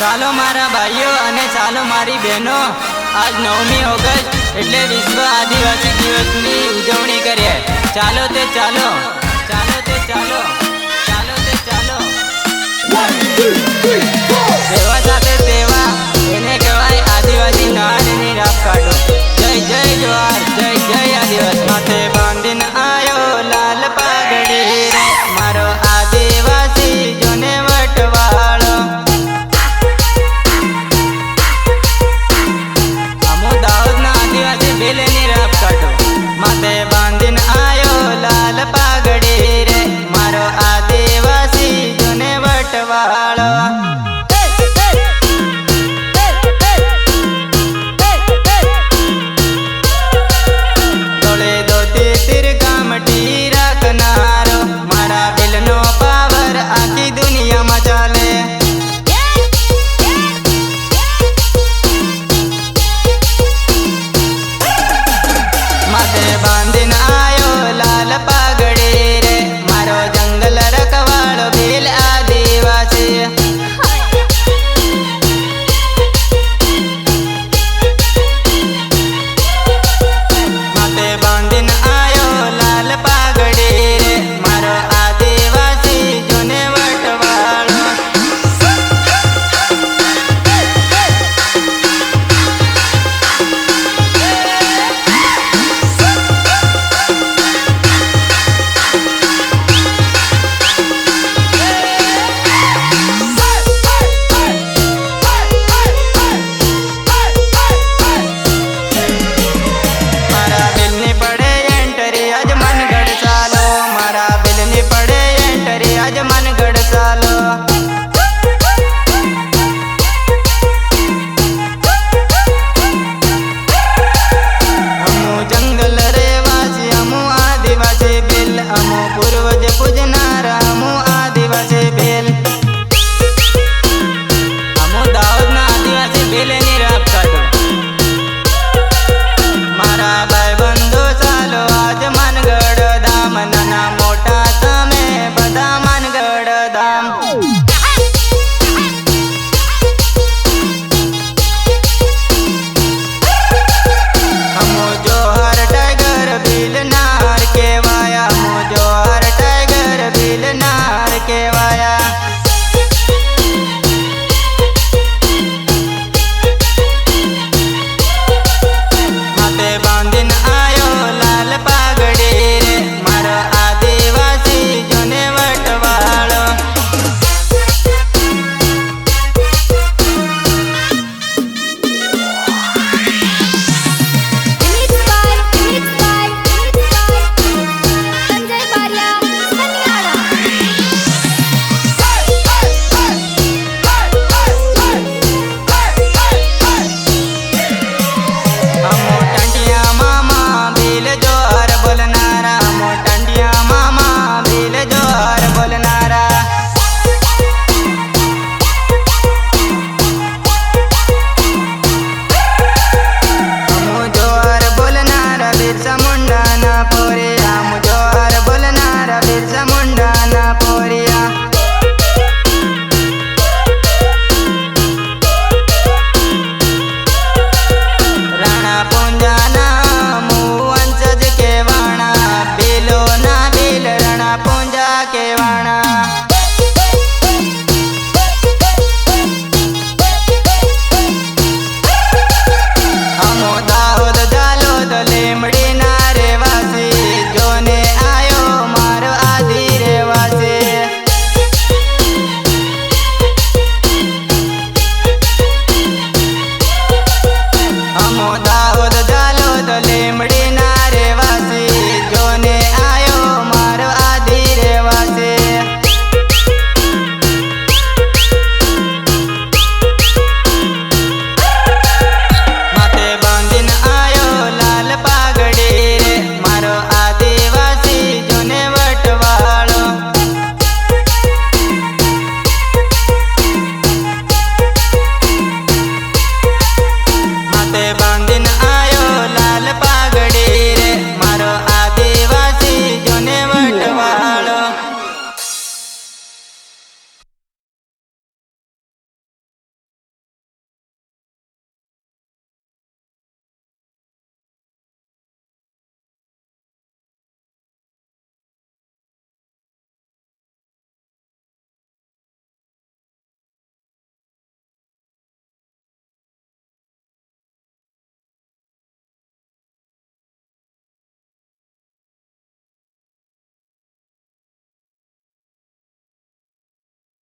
ચાલો મારા ભાઈઓ અને ચાલો મારી બહેનો. આજ નવમી ઓગસ્ટ એટલે વિશ્વ આદિવાસી દિવસની ઉજવણી કરીએ. ચાલો તે ચાલો